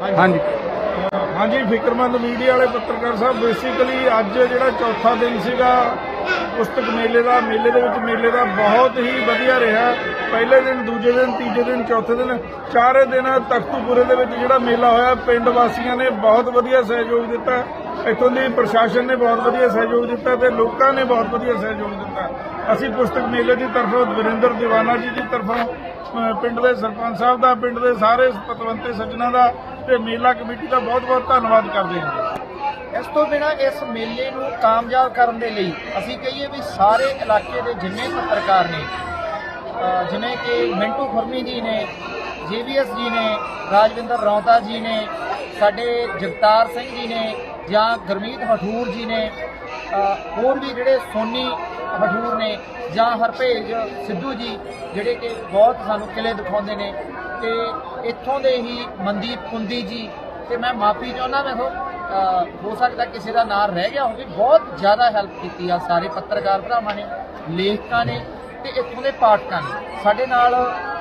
ਹਾਂਜੀ। ਹਾਂਜੀ, ਫਿਕਰਮੰਦ ਮੀਡੀਆ ਵਾਲੇ ਪੱਤਰਕਾਰ ਸਾਹਿਬ ਬੇਸਿਕਲੀ ਅੱਜ ਜਿਹੜਾ ਚੌਥਾ ਦਿਨ ਸੀਗਾ, ਪੁਸਤਕ ਮੇਲੇ ਦਾ, ਮੇਲੇ ਦੇ ਵਿੱਚ ਮੇਲੇ ਦਾ ਬਹੁਤ ਹੀ ਵਧੀਆ ਰਿਹਾ। ਪਹਿਲੇ ਦਿਨ, ਦੂਜੇ ਦਿਨ, ਤੀਜੇ ਦਿਨ, ਚੌਥੇ ਦਿਨ, ਚਾਰੇ ਦਿਨ ਤਖਤੂਪੁਰੇ ਦੇ ਵਿੱਚ ਜਿਹੜਾ ਮੇਲਾ ਹੋਇਆ, ਪਿੰਡ ਵਾਸੀਆਂ ਨੇ ਬਹੁਤ ਵਧੀਆ ਸਹਿਯੋਗ ਦਿੱਤਾ। ਇੱਥੋਂ ਦੀ ਪ੍ਰਸ਼ਾਸਨ ਨੇ ਬਹੁਤ ਵਧੀਆ ਸਹਿਯੋਗ ਦਿੱਤਾ ਤੇ ਲੋਕਾਂ ਨੇ ਬਹੁਤ ਵਧੀਆ ਸਹਿਯੋਗ ਦਿੱਤਾ। ਅਸੀਂ ਪੁਸਤਕ ਮੇਲੇ ਦੀ ਤਰਫੋਂ ਵਰਿੰਦਰ ਦੀਵਾਨਾ ਜੀ ਦੀ ਤਰਫੋਂ ਪਿੰਡ ਦੇ ਸਰਪੰਚ ਸਾਹਿਬ ਦਾ, ਪਿੰਡ ਦੇ ਸਾਰੇ ਪਤਵੰਤੇ ਸੱਜਣਾ ਦਾ ਤੇ ਮੇਲਾ ਕਮੇਟੀ ਦਾ ਬਹੁਤ-ਬਹੁਤ ਧੰਨਵਾਦ ਕਰਦੇ ਹਾਂ। ਇਸ ਤੋਂ ਬਿਨਾ ਇਸ ਮੇਲੇ ਨੂੰ ਕਾਮਯਾਬ ਕਰਨ ਦੇ ਲਈ ਅਸੀਂ ਕਹੀਏ ਵੀ ਸਾਰੇ ਇਲਾਕੇ ਦੇ ਜਿੰਨੇ ਪੱਤਰਕਾਰ ਨੇ ਜਿਵੇਂ ਕਿ ਮਿੰਟੂ ਖੁਰਮੀ ਜੀ ਨੇ, ਜੀਵੀਐਸ ਜੀ ਨੇ, ਰਾਜਵਿੰਦਰ ਰੌਂਤਾ ਜੀ ਨੇ, ਸਾਡੇ ਜਗਤਾਰ ਸਿੰਘ ਜੀ ਨੇ ਜਾਂ ਗੁਰਮੀਤ ਹਠੂਰ ਜੀ ਨੇ ਹੋਰ ਵੀ ਜਿਹੜੇ ਸੋਨੀ ਹਠੂਰ ਨੇ ਜਾਂ ਹਰਪੇਜ ਸਿੱਧੂ ਜੀ, ਜਿਹੜੇ ਕਿ ਬਹੁਤ ਸਾਨੂੰ ਕਿਲੇ ਦਿਖਾਉਂਦੇ ਨੇ, ਤੇ ਇੱਥੋਂ ਦੇ ਹੀ ਮਨਦੀਪ ਕੁੰਦੀ ਜੀ, ਤੇ ਮੈਂ ਮਾਫੀ ਚਾਹੁੰਦਾ ਮੈਂ ਹੋ ਸਕਦਾ ਕਿਸੇ ਦਾ ਨਾਮ ਰਹਿ ਗਿਆ ਹੋਵੇ, ਬਹੁਤ ਜ਼ਿਆਦਾ ਹੈਲਪ ਕੀਤੀ ਆ ਸਾਰੇ ਪੱਤਰਕਾਰ ਭਰਾਵਾਂ ਨੇ, ਲੇਖਕਾਂ ਨੇ, ਤੇ ਇੱਥੋਂ ਦੇ ਪਾਠਕਾਂ ਨੇ। ਸਾਡੇ ਨਾਲ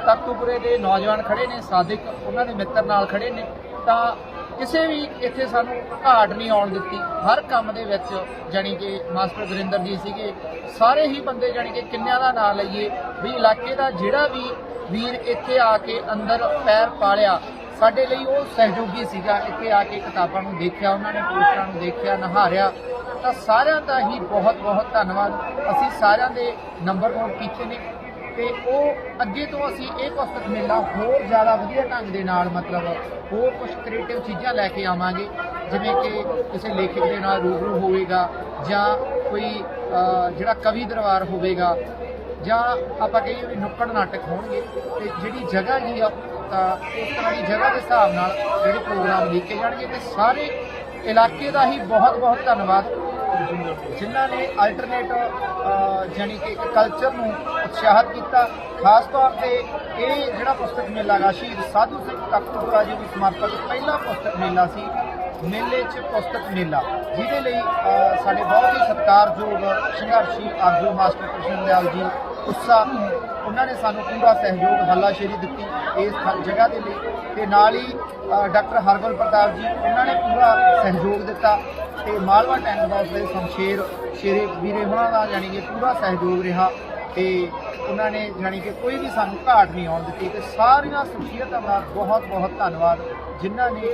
ਤਖਤੂਪੁਰੇ ਦੇ ਨੌਜਵਾਨ ਖੜੇ ਨੇ, ਸਾਦਿਕ, ਉਹਨਾਂ ਦੇ ਮਿੱਤਰ ਨਾਲ ਖੜੇ ਨੇ, ਤਾਂ ਕਿਸੇ ਵੀ ਇੱਥੇ ਸਾਨੂੰ ਘਾਟ ਨਹੀਂ ਆਉਣ ਦਿੱਤੀ। ਹਰ ਕੰਮ ਦੇ ਵਿੱਚ ਜਾਣੀ ਕਿ ਮਾਸਟਰ ਗੁਰਿੰਦਰ ਜੀ ਸੀਗੇ, ਸਾਰੇ ਹੀ ਬੰਦੇ ਜਾਣੀ ਕਿ ਕਿੰਨਿਆਂ ਦਾ ਨਾਂ ਲਈਏ ਵੀ ਇਲਾਕੇ ਦਾ ਜਿਹੜਾ ਵੀ ਵੀਰ ਇੱਥੇ ਆ ਕੇ ਅੰਦਰ ਪੈਰ ਪਾਲਿਆ, ਸਾਡੇ ਲਈ ਉਹ ਸਹਿਯੋਗੀ ਸੀਗਾ। ਇੱਥੇ ਆ ਕੇ ਕਿਤਾਬਾਂ ਨੂੰ ਦੇਖਿਆ, ਉਹਨਾਂ ਨੇ ਪੋਸਟਰਾਂ ਨੂੰ ਦੇਖਿਆ, ਨਹਾਰਿਆ, ਤਾਂ ਸਾਰਿਆਂ ਦਾ ਹੀ ਬਹੁਤ ਬਹੁਤ ਧੰਨਵਾਦ। ਅਸੀਂ ਸਾਰਿਆਂ ਦੇ ਨੰਬਰ ਨੋਟ ਕੀਤੇ ਨੇ। ਤੇ ਉਹ ਅੱਗੇ ਤੋਂ ਅਸੀਂ ਇਹ ਪੁਸਤਕ ਮੇਲਾ ਹੋਰ ਜ਼ਿਆਦਾ ਵਧੀਆ ਢੰਗ ਦੇ ਨਾਲ, ਮਤਲਬ ਹੋਰ ਕੁਝ ਕ੍ਰੀਏਟਿਵ ਚੀਜ਼ਾਂ ਲੈ ਕੇ ਆਵਾਂਗੇ, ਜਿਵੇਂ ਕਿ ਕਿਸੇ ਲੇਖਕ ਦੇ ਨਾਲ ਰੂਬਰੂ ਹੋਵੇਗਾ ਜਾਂ ਕੋਈ ਜਿਹੜਾ ਕਵੀ ਦਰਬਾਰ ਹੋਵੇਗਾ, ਜਾਂ ਆਪਾਂ ਕਹੀਏ ਵੀ ਨੁੱਕੜ ਨਾਟਕ ਹੋਣਗੇ, ਤੇ ਜਿਹੜੀ ਜਗ੍ਹਾ ਜੀ ਆ, ਤਾਂ ਉਸ ਤਰ੍ਹਾਂ ਦੀ ਜਗ੍ਹਾ ਦੇ ਹਿਸਾਬ ਨਾਲ ਜਿਹੜੇ ਪ੍ਰੋਗਰਾਮ ਲਿਖੇ ਜਾਣਗੇ, ਤੇ ਸਾਰੇ ਇਲਾਕੇ ਦਾ ਹੀ ਬਹੁਤ ਬਹੁਤ ਧੰਨਵਾਦ। ਜਿਨ੍ਹਾਂ ਨੇ ਅਲਟਰਨੇਟ ਜਾਨੀ ਕਿ ਇੱਕ ਕਲਚਰ ਨੂੰ ਉਤਸ਼ਾਹਿਤ ਕੀਤਾ। ਖਾਸ ਤੌਰ ਤੇ ਇਹ ਜਿਹੜਾ ਪੁਸਤਕ ਮੇਲਾ ਗਾ ਸ਼ਹੀਦ ਸਾਧੂ ਸਿੰਘ ਤਖਤਪੁਰਾ ਜੀ ਨੂੰ ਸਮਰਪਿਤ ਪਹਿਲਾ ਪੁਸਤਕ ਮੇਲਾ ਸੀ, ਮੇਲੇ 'ਚ ਪੁਸਤਕ ਮੇਲਾ, ਜਿਹਦੇ ਲਈ ਸਾਡੇ ਬਹੁਤ ਹੀ ਸਤਿਕਾਰਯੋਗ ਸੰਘਰਸ਼ੀ ਆਗੂ ਮਾਸਟਰ ਕ੍ਰਿਸ਼ਨ ਦਿਆਲ ਜੀ ਉਤਸਾਹ ਉਹਨਾਂ ਨੇ ਸਾਨੂੰ ਪੂਰਾ ਸਹਿਯੋਗ ਹੱਲਾਸ਼ੇਰੀ ਦਿੱਤੀ ਇਸ ਜਗ੍ਹਾ ਦੇ ਲਈ। ਤੇ ਨਾਲ ਹੀ ਡਾਕਟਰ ਹਰਗੋਲ ਪ੍ਰਤਾਪ ਜੀ, ਉਹਨਾਂ ਨੇ ਪੂਰਾ ਸਹਿਯੋਗ ਦਿੱਤਾ। ਤੇ ਮਾਲਵਾ ਟੈਂਕ ਬਾਕਸ ਦੇ ਸ਼ਮਸ਼ੇਰ ਸ਼ੇਰੇ ਵੀਰੇ ਹੋਣਾ ਦਾ ਯਾਨੀ ਕਿ ਪੂਰਾ ਸਹਿਯੋਗ ਰਿਹਾ ਤੇ ਉਹਨਾਂ ਨੇ ਯਾਨੀ ਕਿ ਕੋਈ ਵੀ ਸਾਨੂੰ ਘਾਟ ਨਹੀਂ ਆਉਣ ਦਿੱਤੀ ਤੇ ਸਾਰੀਆਂ ਸ਼ਖਸੀਅਤਾਂ ਦਾ ਬਹੁਤ ਬਹੁਤ ਧੰਨਵਾਦ, ਜਿਨ੍ਹਾਂ ਨੇ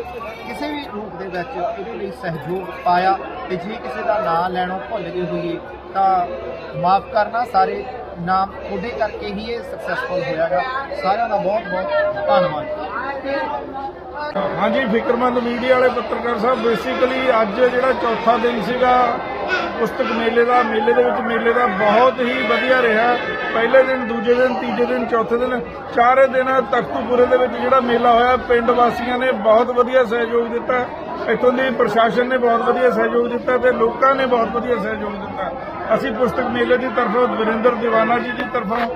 ਕਿਸੇ ਵੀ ਰੂਪ ਦੇ ਵਿੱਚ ਇਹਦੇ ਲਈ ਸਹਿਯੋਗ ਪਾਇਆ ਤੇ ਜੇ ਕਿਸੇ ਦਾ ਨਾਂ ਲੈਣੋਂ ਭੁੱਲ ਗਏ ਹੋਈਏ ਤਾਂ ਮਾਫ ਕਰਨਾ, ਸਾਰੇ ਨਾਮ ਤੁਹਾਡੇ ਕਰਕੇ ਹੀ ਇਹ ਸਕਸੈਸਫੁਲ ਹੋਇਆਗਾ ਸਾਰਿਆਂ ਦਾ ਬਹੁਤ ਬਹੁਤ ਧੰਨਵਾਦ। ਹਾਂਜੀ, ਫਿਕਰਮੰਦ ਮੀਡੀਆ ਵਾਲੇ ਪੱਤਰਕਾਰ ਸਾਹਿਬ ਬੇਸਿਕਲੀ ਅੱਜ ਜਿਹੜਾ ਚੌਥਾ ਦਿਨ ਸੀਗਾ, ਪੁਸਤਕ ਮੇਲੇ ਦਾ, ਮੇਲੇ ਦੇ ਵਿੱਚ ਮੇਲੇ ਦਾ ਬਹੁਤ ਹੀ ਵਧੀਆ ਰਿਹਾ। ਪਹਿਲੇ ਦਿਨ, ਦੂਜੇ ਦਿਨ, ਤੀਜੇ ਦਿਨ, ਚੌਥੇ ਦਿਨ, ਚਾਰੇ ਦਿਨ ਤਖਤੂਪੁਰੇ ਦੇ ਵਿੱਚ ਜਿਹੜਾ ਮੇਲਾ ਹੋਇਆ, ਪਿੰਡ ਵਾਸੀਆਂ ਨੇ ਬਹੁਤ ਵਧੀਆ ਸਹਿਯੋਗ ਦਿੱਤਾ। ਇੱਥੋਂ ਦੀ ਪ੍ਰਸ਼ਾਸਨ ਨੇ ਬਹੁਤ ਵਧੀਆ ਸਹਿਯੋਗ ਦਿੱਤਾ ਤੇ ਲੋਕਾਂ ਨੇ ਬਹੁਤ ਵਧੀਆ ਸਹਿਯੋਗ ਦਿੱਤਾ। ਅਸੀਂ ਪੁਸਤਕ ਮੇਲੇ ਦੀ ਤਰਫੋਂ ਵਰਿੰਦਰ ਦੀਵਾਨਾ ਜੀ ਦੀ ਤਰਫੋਂ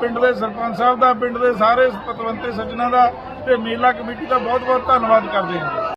ਪਿੰਡ ਦੇ ਸਰਪੰਚ ਸਾਹਿਬ ਦਾ, ਪਿੰਡ ਦੇ ਸਾਰੇ ਪਤਵੰਤੇ ਸੱਜਣਾ ਦਾ ਤੇ ਮੇਲਾ ਕਮੇਟੀ ਦਾ ਬਹੁਤ ਬਹੁਤ ਧੰਨਵਾਦ ਕਰਦੇ ਹਾਂ।